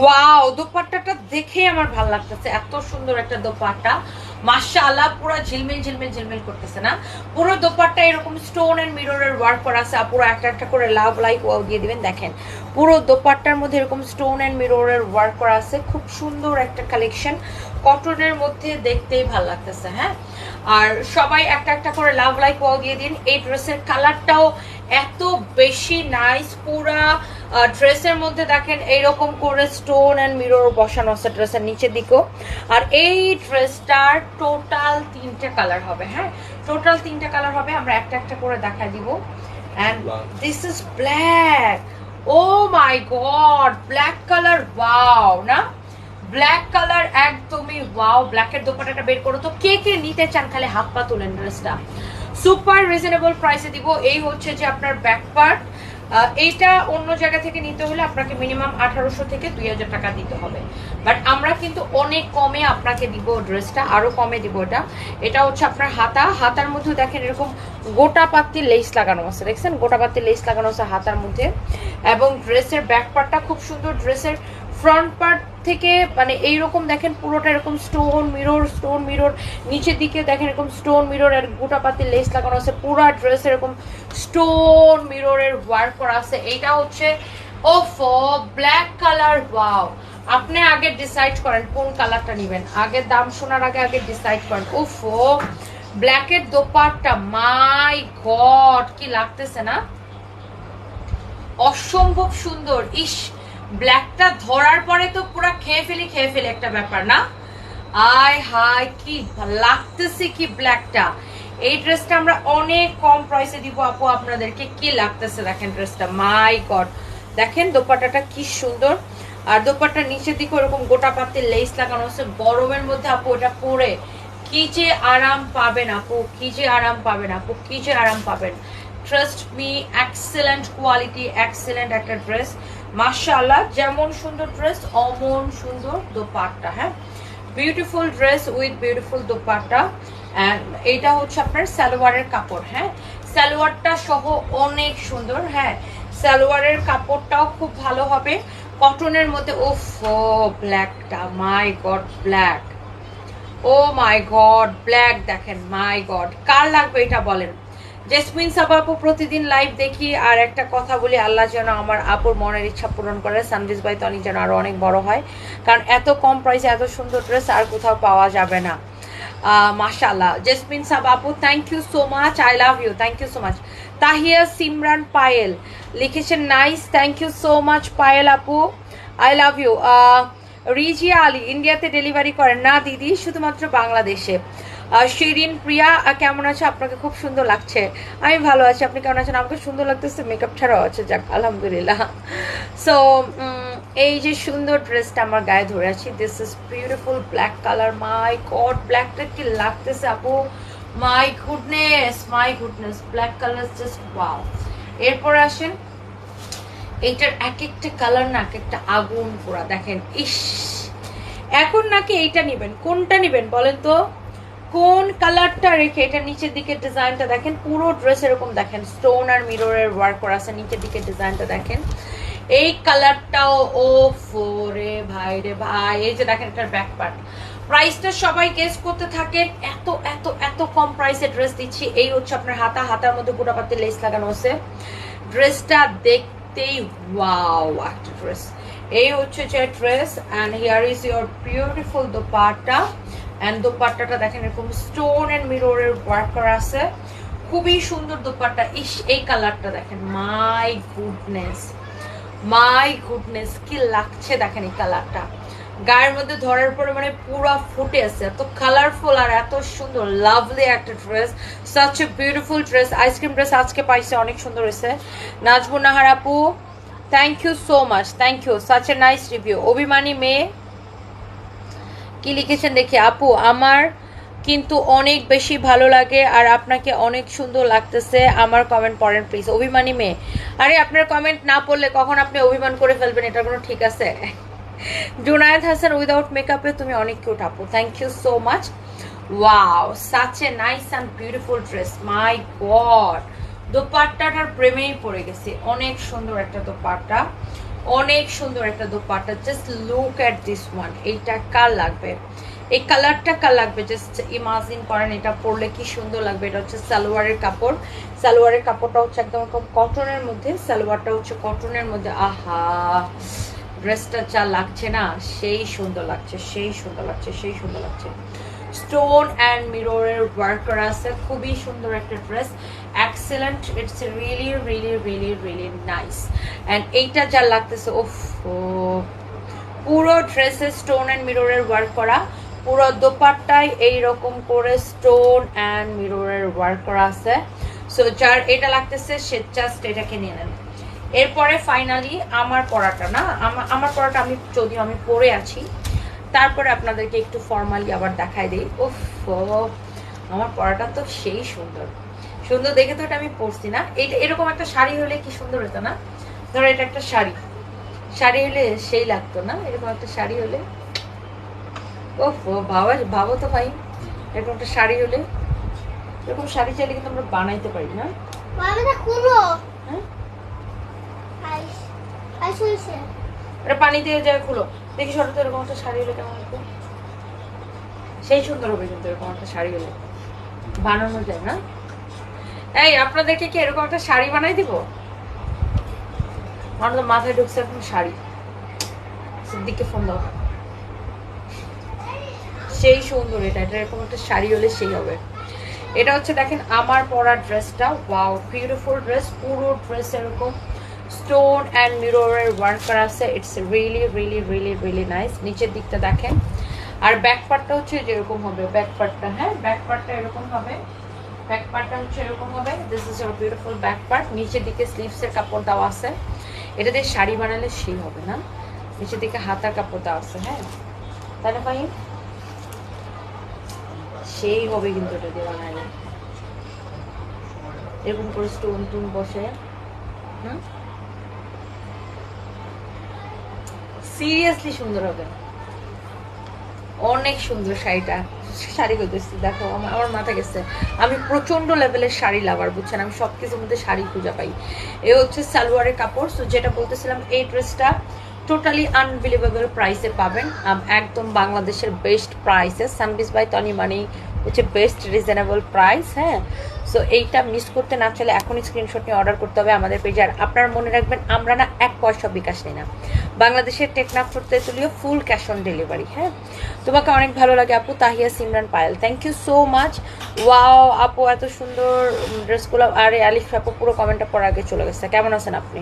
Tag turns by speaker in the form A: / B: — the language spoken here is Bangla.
A: ওয়াও দোপাট্টাটা দেখে আমার ভালো লাগতেছে। এত সুন্দর একটা দোপাট্টা। মাশাআল্লাহ, পুরো ঝিলমিল ঝিলমিল ঝিলমিল করতেছে না? পুরো দোপাট্টা এরকম স্টোন এন্ড মিররের ওয়ার্ক করা আছে। পুরো একটা একটা করে লাভ লাইক ওয়াও দিয়ে দিবেন, দেখেন। পুরো দোপাট্টার মধ্যে এরকম স্টোন এন্ড মিররের ওয়ার্ক করা আছে। খুব সুন্দর একটা কালেকশন কটনের মধ্যে দেখতেই ভালো লাগতেছে হ্যাঁ? আর সবাই একটা একটা করে লাভ লাইক ওয়াও দিয়ে দিন। এই ড্রেসের কালারটাও এত বেশি নাইস পুরা ড্রেসের মধ্যে দেখেন এইরকম করে স্টোন অ্যান্ড মিরর বসানো আছে ড্রেসের নিচের দিকেও। আর এই ড্রেসটার টোটাল তিনটে কালার হবে হ্যাঁ? টোটাল তিনটে কালার হবে আমরা একটা একটা করে দেখা দিব। And this is black oh my god black colour wow না? ব্ল্যাক কালার একদমই ওয়াও ব্ল্যাকের দোপাটাটা বের করো তো। কে কে নিতে চান খালি হাত পা তোলেন ড্রেসটা সুপার রিজনেবল প্রাইসে দিব। এই হচ্ছে যে আপনার ব্যাক পার্ট এইটা অন্য জায়গা থেকে নিতে হলে আপনাকে মিনিমাম আঠারোশো থেকে দুই হাজার টাকা দিতে হবে। বাট আমরা কিন্তু অনেক কমে আপনাকে দিব ড্রেসটা আরও কমে দিব এটা। এটা হচ্ছে আপনার হাতা। হাতার মধ্যে দেখেন এরকম গোটা পাত্তি লেস লাগানো আছে। দেখছেন? গোটা পাত্তি লেস লাগানো আছে হাতার মধ্যে। এবং ড্রেসের ব্যাক পার্টটা খুব সুন্দর। ড্রেসের ফ্রন্ট পার্ট থেকে মানে এইরকম দেখেন পুরোটা এরকম স্টোন মিরর স্টোন মিরর নিচের দিকে দেখেন এরকম স্টোন মিরর আর গোটা পাতি লেস লাগানো আছে, পুরো ড্রেস এরকম স্টোন মিররের ওয়ার্ক করা আছে। এইটা হচ্ছে, ওফ ব্ল্যাক কালার ওয়াও আপনি আগে ডিসাইড করেন কোন কালারটা নেবেন। আগে দাম শোনার আগে আগে ডিসাইড করেন। ওফ ব্ল্যাকের দোপাট্টা মাই গড কি লাগতেছে না? অসম্ভব সুন্দর। ইস ব্ল্যাকটা ধরার পরে তো পুরো খেয়ে ফেলি খেয়ে ফেলি একটা ব্যাপার, না? আয় হায়, কি লাগতেছে কি ব্ল্যাকটা এই ড্রেসটা আমরা অনেক কম প্রাইসে দিব, আপু, আপনাদেরকে। কি লাগতেছে? দেখেন ড্রেসটা মাই গড দেখেন দোপাট্টাটা কি সুন্দর। আর দোপাট্টার নিচের দিকে ওরকম গোটা পাতে লেস লাগানো আছে। গরমের মধ্যে, আপু ওটা পরে কি যে আরাম পাবেন, আপু, কি যে আরাম পাবেন, আপু, কি যে আরাম পাবেন। Trust me excellent quality excellent একটা ড্রেস মাশাআল্লাহ, যেমন সুন্দর ড্রেস অমন সুন্দর দোপাট্টা হ্যাঁ? Beautiful dress with beautiful dupatta এইটা হচ্ছে আপনার সালোয়ারের কাপড় হ্যাঁ? সালোয়ারটা সহ অনেক সুন্দর হ্যাঁ? সালোয়ারের কাপড়টাও খুব ভালো হবে। কটনের মধ্যে ওফ ব্ল্যাকটা my god black oh my god black দেখেন মাই গড কার লাগবে এটা বলেন? জেসমিন সাবা আপু প্রতিদিন লাইভ দেখি, আর একটা কথা বলি, আল্লাহ যেন আমার আপুর মনের ইচ্ছা পূরণ করে সানভিজ ভাই তনি যেন আরও অনেক বড় হয়। কারণ এত কম প্রাইসে এত সুন্দর ড্রেস আর কোথাও পাওয়া যাবে না। মাশাল্লাহ জেসমিন সাবা আপু thank you so much I love you thank you so much Tahiya Simran Payel লিখেছেন nice thank you so much Payel আপু। I love you Rizia Ali ইন্ডিয়াতে ডেলিভারি করেন। না, দিদি, শুধুমাত্র বাংলাদেশে। শিরিন, প্রিয়া কেমন আছে? আপনাকে খুব সুন্দর লাগছে। আমি ভালো আছি। আপনি কেমন আছেন? আমাকে সুন্দর লাগতেছে মেকআপ ছাড়াও আছে। যাক, আলহামদুলিল্লাহ। সো এই যে সুন্দর ড্রেসটা আমার গায়ে ধরে আছি this is beautiful black colour my god ব্ল্যাকটা কি লাগতেছে আপু? My goodness my goodness black colour just wow এরপর আসেন, এইটার এক একটা কালার না এক একটা আগুন পোড়া দেখেন, ইস! এখন নাকি এইটা নেবেন, কোনটা নেবেন বলেন তো? কোন কালারটা রেখে এটা নিচের দিকে ডিজাইনটা দেখেন? পুরো ড্রেস এরকম দেখেন। স্টোন আর মিররের ওয়ার্ক করা আছে, নিচের দিকে ডিজাইনটা দেখেন। এই কালারটাও, ও ফোরে ভাই রে ভাই, এই যে দেখেন এটার ব্যাক পার্ট প্রাইসটা সবাই গেস করতে থাকেন এত এত এত কম প্রাইসে ড্রেস দিচ্ছি। এই হচ্ছে আপনার হাতা, হাতার মধ্যে গোটা পাতে লেস লাগানো আছে। ড্রেসটা দেখতেই ওয়াও একটা ড্রেস এই হচ্ছে যে dress and here is your beautiful dupatta. And দোপাট্টাটা দেখেন, এরকম স্টোন অ্যান্ড মিররের ওয়ার্ক করা আছে। খুবই সুন্দর দোপাট্টা। ইস, এই কালারটা দেখেন মাই গুডনেস মাই গুডনেস কি লাগছে দেখেন এই কালারটা গায়ের মধ্যে ধরার পরে মানে পুরো ফুটে আছে, এত কালারফুল আর এত সুন্দর। লাভলি একটা dress such a beautiful dress ice cream dress আজকে পাইছে, অনেক সুন্দর হয়েছে। নাজবু নাহার আপু thank you so much thank you such a nice review অভিমানী মেয়ে কি লিখেছেন দেখি। আপু, আমার কিন্তু অনেক বেশি ভালো লাগে আর আপনাকে অনেক সুন্দর লাগতেছে আমার কমেন্ট পড়েন প্লিজ অভিমানী মেয়ে। আরে, আপনার কমেন্ট না পড়লে কখন আপনি অভিমান করে ফেলবেন? এটা কোনো ঠিক আছে? জুনায়েদ হাসান উইদাউট মেকআপে তুমি অনেক কিউট আপু। Thank you so much wow such a nice and beautiful dress my god দোপাট্টাটার প্রেমেই পড়ে গেছে। অনেক সুন্দর একটা দোপাট্টা। অনেক সুন্দর একটা dupatta. Just look at this one এইটা কার লাগবে? এই কালারটা কার লাগবে? জাস্ট ইমাজিন করেন, এটা পরলে কি সুন্দর লাগবে? এটা হচ্ছে সালোয়ারের কাপড়। সালোয়ারের কাপড়টা হচ্ছে একদম কটনের মধ্যে, সালোয়ারটা হচ্ছে কটনের মধ্যে। আহা! ড্রেসটা যা লাগছে না, সেই সুন্দর লাগছে, সেই সুন্দর লাগছে, সেই সুন্দর লাগছে। স্টোন অ্যান্ড মিররের ওয়ার্ক করা আছে, খুবই সুন্দর একটা dress excellent it's really really really really nice and এইটা যা লাগতেছে ওফ পুরো ড্রেসে স্টোন অ্যান্ড মিররের ওয়ার্ক করা। পুরো দোপাট্টায় এইরকম করে স্টোন অ্যান্ড মিররের ওয়ার্ক করা আছে। সো যার এটা লাগতেছে, সে জাস্ট এটাকে নিয়ে নেন এরপরে ফাইনালি আমার পড়াটা না আমার পড়াটা আমি, যদিও আমি পড়ে আছি, তারপরে আপনাদেরকে একটু ফর্মালি আবার দেখাই দিই। ওফ আমার পড়াটা তো সেই সুন্দর। সুন্দর দেখে তো এটা আমি পরছি না। এটা এরকম একটা শাড়ি হলে কি সুন্দর হতো না? ধরো এটা একটা শাড়ি। শাড়ি হলে সেই লাগতো না? এরকম একটা শাড়ি হলে? ওফ বাবা ভাবো তো ভাই। এরকম একটা শাড়ি হলে? এরকম শাড়ি চাইলে কিন্তু আমরা বানাইতে পারি না? হ্যাঁ?
B: আইস আইস হয়েছে।
A: এটা পানি দিয়ে যায় খুলো। দেখি সরো তো এরকম একটা শাড়ি হলে কেমন সেই সুন্দর হবে কিন্তু এরকম একটা শাড়ি হলে। বানানো যায় না? এই, আপনাদেরকে কি এরকম একটা শাড়ি বানাই দিব? আমার মাথায় ঢুকছে এখন শাড়ি। সিদ্দিককে ফোন দাও। সেই সুন্দর এটা এটা এরকম একটা শাড়ি হলে সেই হবে। এটা হচ্ছে দেখেন আমার পরা ড্রেসটা। ওয়াও বিউটিফুল ড্রেস পুরো ড্রেস এরকম। স্টোন অ্যান্ড মিররের ওয়ার্ক করা আছে। It's really really really really nice নিচের দিকটা দেখেন। আর ব্যাক পার্টটা হচ্ছে যেরকম হবে। ব্যাক পার্টটা হ্যাঁ? ব্যাক পার্টটা এরকম হবে। ব্যাক পার্টটা হচ্ছে এরকম হবে। This is your beautiful back part নিচের দিকে স্লিভসের কাপড় দেওয়া আছে। এটা দিয়ে শাড়ি বানালে সেই হবে না। নিচের দিকে হাতার কাপড় দেওয়া আছে হ্যাঁ? তাহলে ভাই সেই হবে কিন্তু এটা দিয়ে বানালে। এরকম করে স্টোন টুন বসে। হুম? সিরিয়াসলি সুন্দর হবে। অনেক সুন্দর শাড়িটা। শাড়ি করতেছি দেখো, আমার আমার মাথা গেছে। আমি প্রচণ্ড লেভেলের শাড়ি লাভার বুঝছেন? আমি সব কিছুর মধ্যে শাড়ি খুঁজে পাই। এ হচ্ছে সালোয়ারের কাপড়। সো যেটা বলতেছিলাম, এই ড্রেসটা টোটালি আনবিলিভেবল প্রাইসে পাবেন। একদম বাংলাদেশের বেস্ট প্রাইসে সানবিস বাই তনি মানি হচ্ছে বেস্ট রিজনেবল প্রাইস হ্যাঁ? সো এইটা মিস করতে না চলে এখনই স্ক্রিনশট নিয়ে অর্ডার করতে হবে আমাদের পেজে আর আপনারা মনে রাখবেন, আমরা না এক পয়সা বিকাশ নিই না। বাংলাদেশের টেকনাফ করতে তুলিও ফুল ক্যাশ অন ডেলিভারি হ্যাঁ? তোমাকে অনেক ভালো লাগে আপু, Tahiya Simran Payel. Thank you so much wow আপু, এত সুন্দর ড্রেসগুলো আর আলিফ আপু, পুরো কমেন্টটা পর আগে চলে গেছে। কেমন আছেন আপনি?